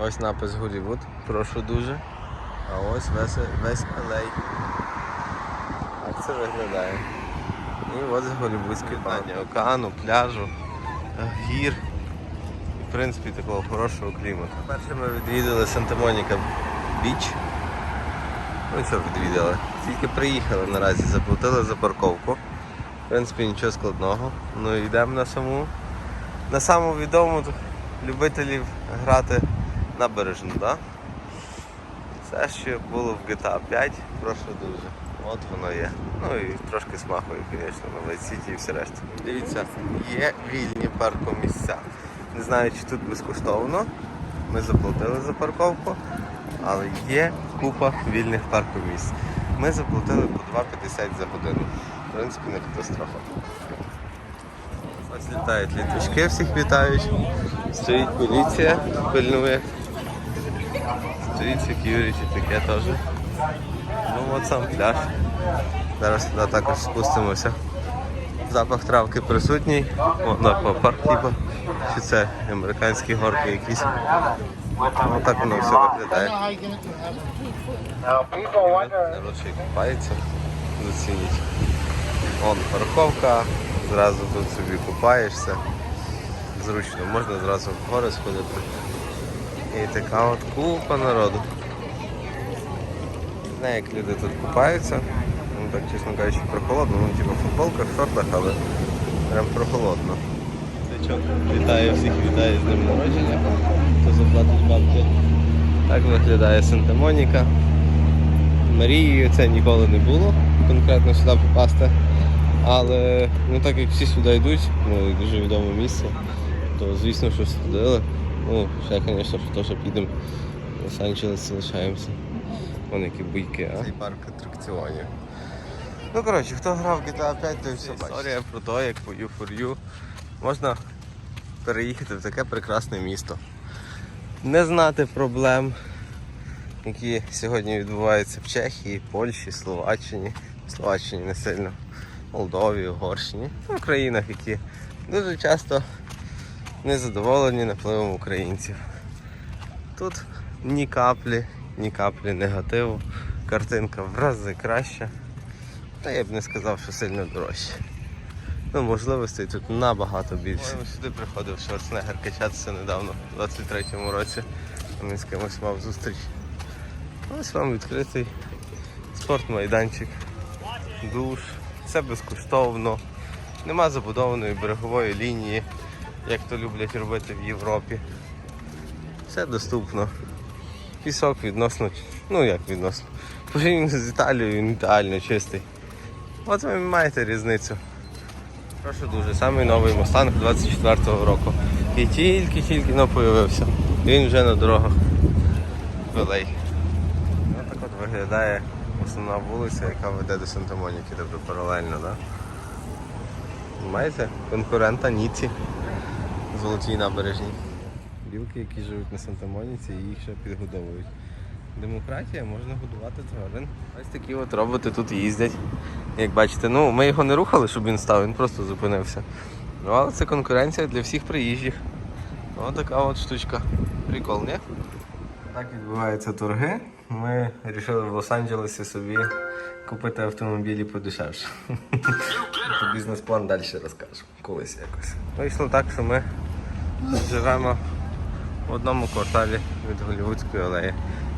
Ось напис Голівуд, прошу дуже. А ось весь, весь алей. Так це виглядає. І ось голівудське питання океану, пляжу, гір. І, в принципі, такого хорошого клімату. Перше ми відвідали Санта-Моніка Біч. Ну що відвідали? Тільки приїхали наразі, заплатили за парковку. В принципі, нічого складного. Ну і йдемо на саму. На саму відому любителів грати набережну? Да? Це що було в GTA 5, прошу дуже. От воно є. Ну і трошки смахує, звісно, на City і все решта. Дивіться, є вільні паркомісця. Не знаю, чи тут безкоштовно. Ми заплатили за парковку, але є купа вільних паркомісць. Ми заплатили по 2,50 за годину. В принципі, не катастрофа. Ось літають літачки, всіх вітають. Стоїть поліція, пильнує. Стоїть security таке теж. Ну от сам пляж. Зараз туди також спустимося. Запах травки присутній. О, аквапарк типу. Чи це американські горки якісь. Ось так воно все виглядає. Народ купається. Зацініть. Вон парковка, зразу тут собі купаєшся. Зручно, можна зразу в гори сходити. І така от купа народу. Не знаю, як люди тут купаються. Ну так, чесно кажучи, прохолодно. Ну, типу в футболках, шортах, але прям прохолодно. Вітаю всіх, вітаю з днем народження. Хто заплатить бабки. Так виглядає Санта-Моніка. Марією це ніколи не було, конкретно сюди попасти. Але ну, так як всі сюди йдуть, ну дуже відоме місце, то звісно, що сходили. Ну, ще, звісно, що теж підемо в Лос-Анджелес лишаємося. Вон які буйки, а? Цей парк атракціонів. Ну коротше, хто грав в GTA 5, то все бачить. Історія про те, як по U4U можна переїхати в таке прекрасне місто. Не знати проблем, які сьогодні відбуваються в Чехії, Польщі, Словаччині, Словаччині не сильно, Молдові, Угорщині, в країнах, які дуже часто незадоволені напливом українців. Тут ні каплі, ні каплі негативу. Картинка в рази краща. Та я б не сказав, що сильно дорожче. Ну, можливостей тут набагато більше. Я сюди приходив Шварценеггер качатися недавно, у 23-му році. Він з кимось мав зустріч. Ось вам відкритий спортмайданчик, душ, все безкоштовно. Нема забудованої берегової лінії, як то люблять робити в Європі. Все доступно. Пісок відносно, ну як відносно. Порівняно з Італією він ідеально чистий. От ви маєте різницю. Прошу дуже, самий новий Мустанг 24-го року. І тільки-тільки но появився. Він вже на дорогах. Велей. Ось так от виглядає основна вулиця, яка веде до Санта-Моніки, тобто паралельно? Да? Маєте конкурента Ніці золотій набережній. Білки, які живуть на Санта-Моніці, і їх ще підгодовують. Демократія, можна годувати тварин. Ось такі от роботи тут їздять. Як бачите, ну ми його не рухали, щоб він став, він просто зупинився. Ну але це конкуренція для всіх приїжджих. Ось така от штучка. Прикол, ні? Так відбуваються торги. Ми вирішили в Лос-Анджелесі собі купити автомобілі подешевше. Бізнес-план далі розкажу. Колись якось. Вийшло так, що ми живемо в одному кварталі від Голівудської алеї.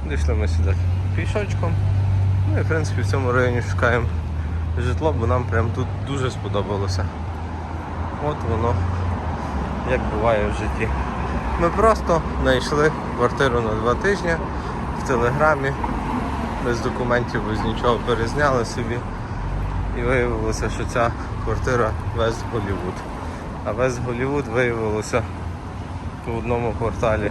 Дійшли ми сюди пішочком. Ну і в принципі в цьому районі шукаємо житло, бо нам прям тут дуже сподобалося. От воно як буває в житті. Ми просто знайшли квартиру на два тижні в телеграмі, без документів, без нічого перезняли собі. І виявилося, що ця квартира Вест Голівуд. А Вест Голівуд виявилося в одному кварталі.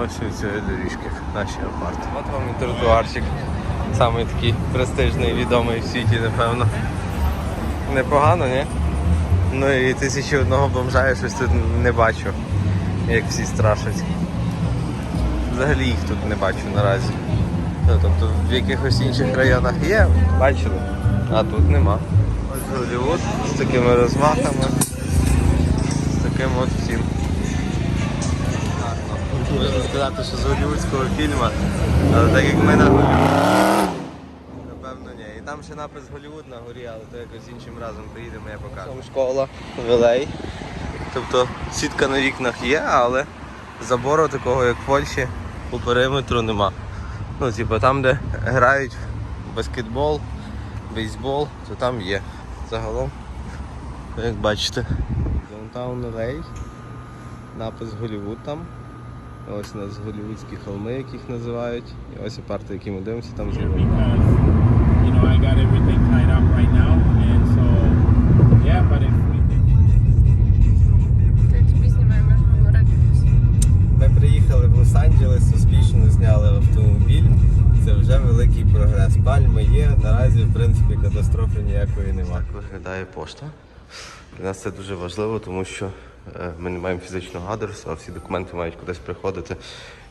Ось від цієї доріжки, наші апарти. От вам і тротуарчик. Самий такий престижний, відомий в світі, напевно. Непогано, ні? Ну і тисячі одного бомжа я щось тут не бачу, як всі страшать. Взагалі їх тут не бачу наразі. Ну, тобто в якихось інших районах є, бачили, а тут нема. Ось Голлівуд з такими розмахами, з таким от всім. Можна сказати, що з голівудського фільму, але так як ми на Голлівуд, напевно ні. І там ще напис Голівуд на горі, але то якось іншим разом приїдемо, я покажу. Там школа, Вилей. Тобто сітка на вікнах є, але забору такого, як в Польщі, по периметру нема. Ну, типу, там, де грають баскетбол, бейсбол, то там є. Загалом, як бачите, Downtown LA, напис Голівуд там. Ось у нас голівудські холми, як їх називають. І ось апарти, які ми дивимося, там говорити. Ми приїхали в Лос-Анджелес, успішно зняли автомобіль. Це вже великий прогрес. Пальми є, наразі в принципі катастрофи ніякої немає. Так виглядає пошта. Для нас це дуже важливо, тому що ми не маємо фізичного адресу, а всі документи мають кудись приходити.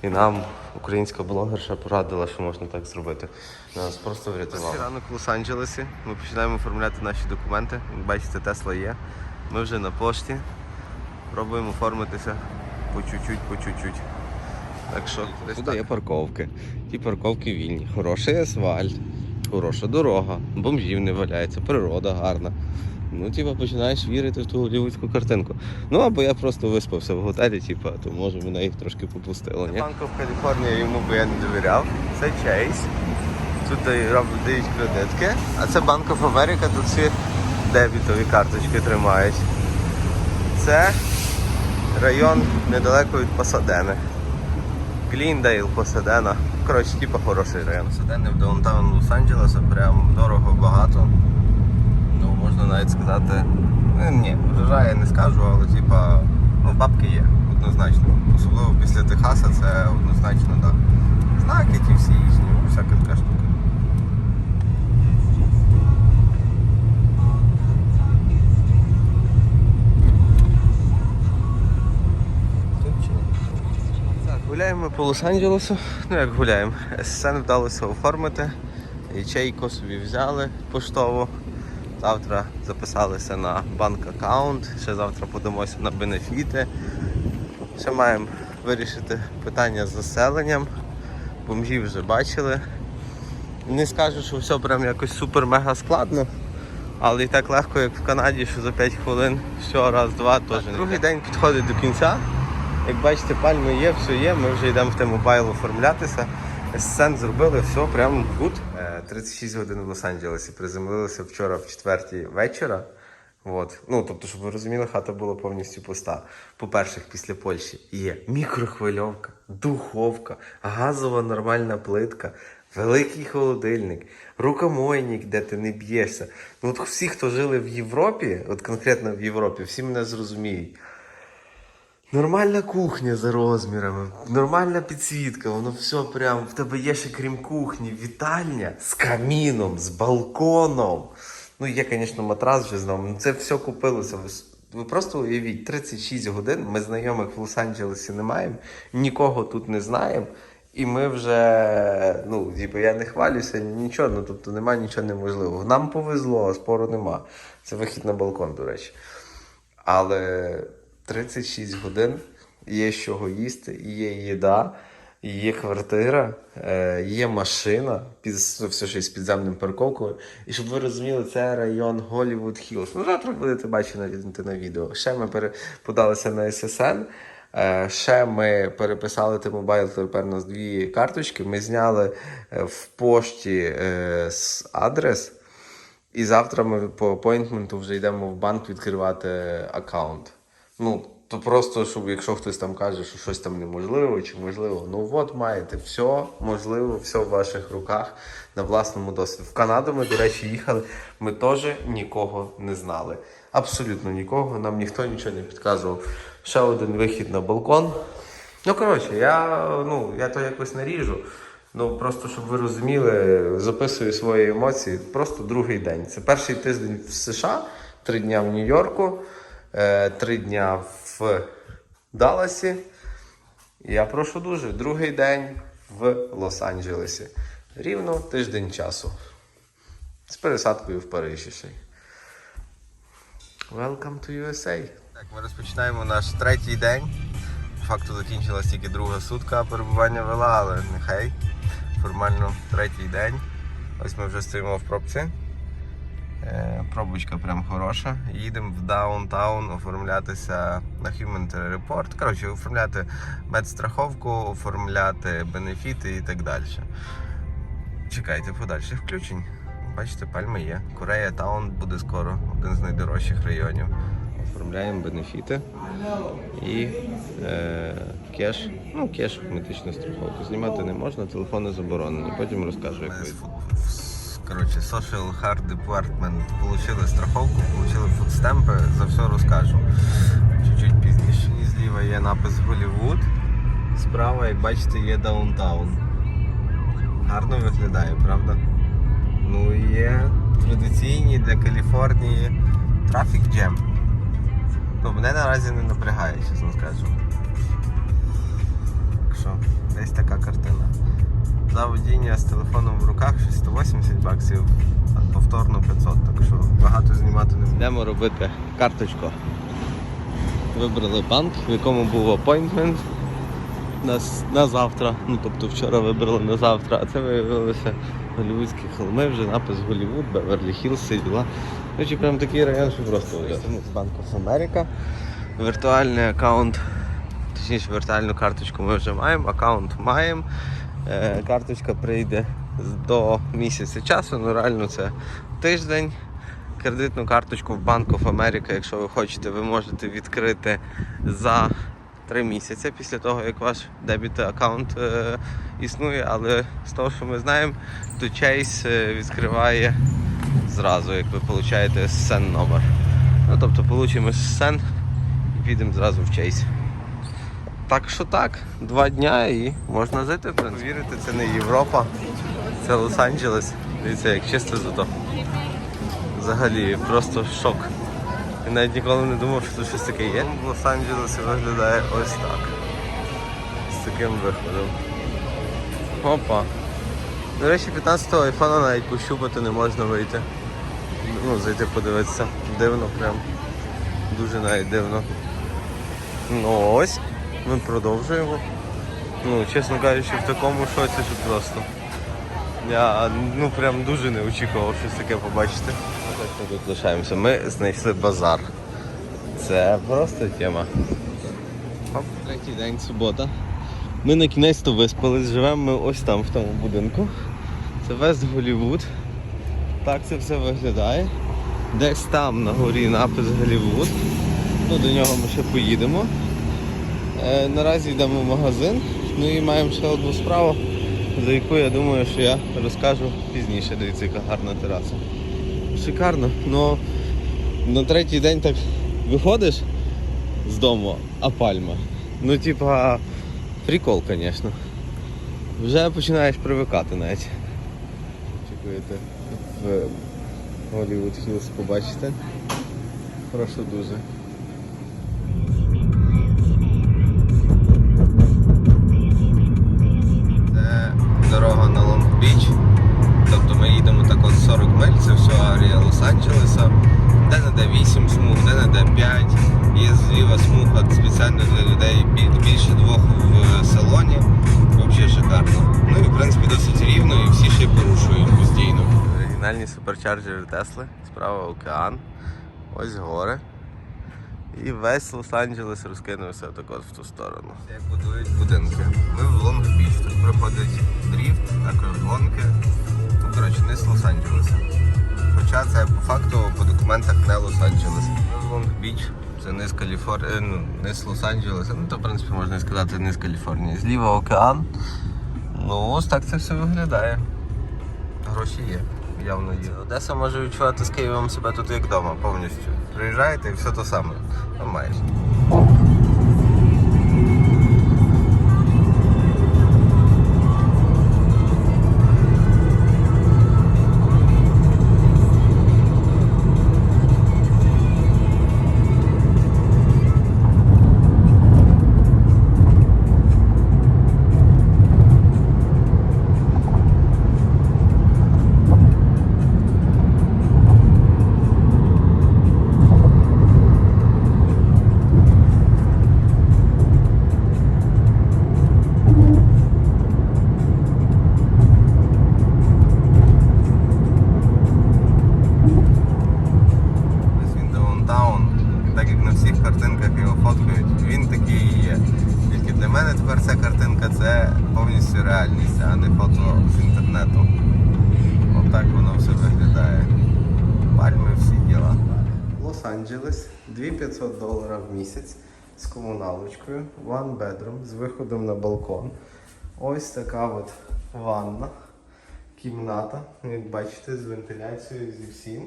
І нам українська блогерша порадила, що можна так зробити. Нас просто врятувало. Ранок в Лос-Анджелесі. Ми починаємо оформляти наші документи. Як бачите, Тесла є. Ми вже на пошті. Пробуємо оформитися по чуть-чуть, по чуть-чуть. Так що тут є парковки. Ті парковки вільні. Хороший асфальт, хороша дорога, бомжів не валяється, природа гарна. Ну, типа, починаєш вірити в ту голівудську картинку. Ну або я просто виспався в готелі, типа, то може мене їх трошки попустило. Ні? Банк в Каліфорнії йому би я не довіряв. Це Chase. Тут роблять дають кредитки. А це Bank of America, тут всі дебітові карточки тримають. Це район недалеко від Пасадени. Гліндейл, Пасадена. Коротше, типу хороший район. Пасадени в даунтаун Лос-Анджелеса прям дорого багато. Ну, можна навіть сказати. Ну, ні, вражає не скажу, але типа, ну, бабки є, однозначно. Особливо після Техаса це однозначно так. Да. Знаки ті всі їхні, ну, всяка така штука. Гуляємо по Лос-Анджелесу. Ну як гуляємо. ССН вдалося оформити. Ячейку собі взяли поштову. Завтра записалися на банк аккаунт. Ще завтра подамося на бенефіти. Ще маємо вирішити питання з заселенням. Бомжів вже бачили. Не скажу, що все прям якось супер-мега складно. Але і так легко, як в Канаді, що за 5 хвилин все, раз, два, теж. не Другий день підходить до кінця. Як бачите, пальми є, все є, ми вже йдемо в T-Mobile оформлятися. Сцен зробили, все прямо. Е, 36 годин в Лос-Анджелесі. Приземлилися вчора в четвертій вечора. От. Ну, тобто, щоб ви розуміли, хата була повністю пуста. По-перше, після Польщі є мікрохвильовка, духовка, газова нормальна плитка, великий холодильник, рукомойник, де ти не б'єшся. Ну, от всі, хто жили в Європі, от конкретно в Європі, всі мене зрозуміють. Нормальна кухня за розмірами, нормальна підсвітка, воно все прям в тебе є ще крім кухні, вітальня з каміном, з балконом. Ну, є, звісно, матрас вже знову. Ну, це все купилося. Ви, просто уявіть, 36 годин ми знайомих в Лос-Анджелесі не маємо, нікого тут не знаємо. І ми вже, ну, типу, я не хвалюся, нічого, ну тобто немає нічого неможливого. Нам повезло, спору нема. Це вихід на балкон, до речі. Але 36 годин є з чого їсти, є їда, є квартира, е, є машина, під, все ще з підземним парковкою. І щоб ви розуміли, це район Голлівуд Хілс. Ну, завтра будете бачити на, відео. Ще ми подалися на ССН. Е, Ще ми переписали T-Mobile, тепер у нас дві карточки. Ми зняли е, в пошті адрес. І завтра ми по апойнтменту вже йдемо в банк відкривати аккаунт. Ну, то просто, щоб якщо хтось там каже, що щось там неможливо чи можливо, ну от маєте все можливо, все в ваших руках на власному досвіді. В Канаду ми, до речі, їхали. Ми теж нікого не знали. Абсолютно нікого. Нам ніхто нічого не підказував. Ще один вихід на балкон. Ну, коротше, я, ну, я то якось наріжу. Ну, просто щоб ви розуміли, записую свої емоції. Просто другий день. Це перший тиждень в США, три дня в Нью-Йорку, три дня в Далласі. Я прошу дуже, другий день в Лос-Анджелесі. Рівно тиждень часу. З пересадкою в Парижі ще. Welcome to USA. Так, ми розпочинаємо наш третій день. факту закінчилась тільки друга сутка перебування вела, але нехай. Формально третій день. Ось ми вже стоїмо в пробці. Е, Пробочка прям хороша. Їдемо в даунтаун оформлятися на Human Report. Коротше, оформляти медстраховку, оформляти бенефіти і так далі. Чекайте подальших включень. Бачите, пальми є. Корея Таун буде скоро, один з найдорожчих районів. Оформляємо бенефіти і е, кеш. Ну, кеш, медичну страховку. Знімати не можна, телефони заборонені. Потім розкажу, як ви. Коротше, Social Hard Department получили страховку, получили фудстемпи, за все розкажу. Чуть-чуть пізніше. І зліва є напис Голівуд. Справа, як бачите, є даунтаун. Гарно виглядає, правда? Ну і є традиційні для Каліфорнії трафік джем. Ну, мене наразі не напрягає, чесно скажу. Так що, десь така картина. За водіння з телефоном в руках щось 180 баксів, а повторно 500, так що багато знімати не Йдемо робити карточку. Вибрали банк, в якому був апойнтмент на, на завтра. Ну тобто вчора вибрали на завтра, а це виявилося голівудські холми, вже напис Голівуд, Беверлі Хіллз, всі діла. Короче, прям такий район, що просто. З Bank of Віртуальний аккаунт, точніше віртуальну карточку ми вже маємо, аккаунт маємо. Е, Карточка прийде до місяця часу, ну реально це тиждень. Кредитну карточку в Bank of America, якщо ви хочете, ви можете відкрити за 3 місяці після того, як ваш дебіт аккаунт е, існує. Але з того, що ми знаємо, то Chase е, відкриває зразу, як ви получаєте SN номер. Ну, тобто получимо SN і підемо зразу в Chase. Так що так, два дня і можна жити. в принципі. Повірите, це не Європа, це Лос-Анджелес. Дивіться, як чисто зато. Взагалі, просто шок. Я навіть ніколи не думав, що тут щось таке є. В Лос-Анджелесі виглядає ось так. З таким виходом. Опа. До речі, 15-го айфона навіть пощупати не можна вийти. Ну, зайти подивитися. Дивно прям. Дуже навіть дивно. Ну ось, ми продовжуємо. Ну, чесно кажучи, в такому шоці, що просто. Я ну прям дуже не очікував щось таке побачити. Так ми тут лишаємося. Ми знайшли базар. Це просто тема. Оп, третій день, субота. Ми на кінець то виспались, живемо ми ось там в тому будинку. Це Вест Голівуд. Так це все виглядає. Десь там на горі напис Голівуд. Ну, до нього ми ще поїдемо. Е, наразі йдемо в магазин. Ну і маємо ще одну справу, за яку я думаю, що я розкажу пізніше. Дивіться, яка гарна тераса. Шикарно. Ну на третій день так виходиш з дому, а пальма. Ну, типа, прикол, звісно. Вже починаєш привикати навіть. Чекуєте в Голлівуд Хілз побачите. Прошу дуже. Суперчарджери Тесли, справа океан. Ось гори. І весь Лос-Анджелес розкинувся так от в ту сторону. Як будують будинки. Ми в Лонг-Біч. Тут проходить дріфт, також гонки. Ну, коротше, не з Лос-Анджелеса. Хоча це по факту по документах не Лос-Анджелес. Ми в Лонг-Біч. Це не з Каліфорнії, ну, не Лос-Анджелеса. Ну, то, в принципі, можна сказати, не з Каліфорнії. Зліва океан. Ну, ось так це все виглядає. Гроші є, явно є. Одеса може відчувати з Києвом себе тут як вдома повністю. Приїжджаєте і все то саме. Ну, майже. Комуналочкою, one bedroom з виходом на балкон. Ось така от ванна, кімната, як бачите, з вентиляцією зі всім.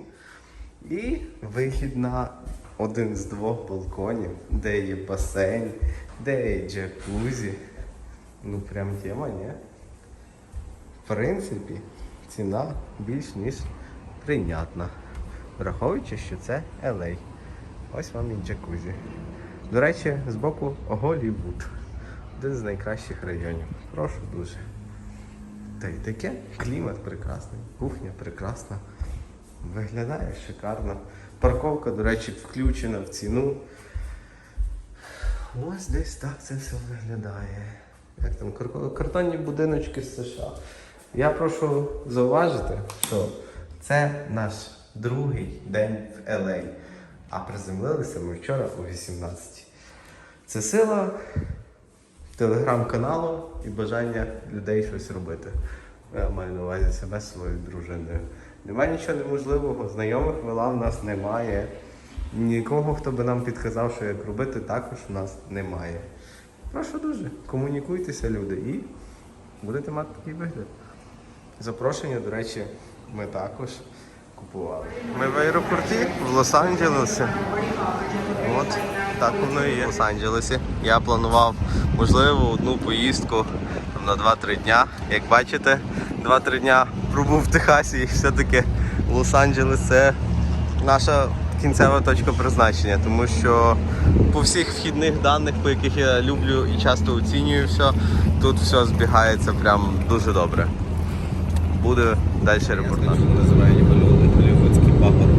І вихід на один з двох балконів, де є басейн, де є джакузі. Ну прям тема, ні? В принципі, ціна більш ніж прийнятна. Враховуючи, що це LA. Ось вам і джакузі. До речі, збоку Голівуд. Один з найкращих районів. Прошу дуже. Та й таке, клімат прекрасний, кухня прекрасна. Виглядає шикарно. Парковка, до речі, включена в ціну. Ось десь так це все виглядає. Як там картонні будиночки з США. Я прошу зауважити, що це наш другий день в LA. А приземлилися ми вчора о 18. Це сила телеграм-каналу і бажання людей щось робити. Я маю на увазі себе своєю дружиною. Немає нічого неможливого, знайомих вела в нас немає. Нікого, хто би нам підказав, що як робити, також в нас немає. Прошу дуже, комунікуйтеся, люди, і будете мати такий вигляд. Запрошення, до речі, ми також купували. Ми в аеропорті в Лос-Анджелесі. От так воно і є. В Лос-Анджелесі. Я планував, можливо, одну поїздку там, на 2-3 дня. Як бачите, 2-3 дня пробув в Техасі і все-таки Лос-Анджелес це наша кінцева точка призначення, тому що по всіх вхідних даних, по яких я люблю і часто оцінюю все, тут все збігається прям дуже добре буде далі репортаж. Називає ніби голівудський папа.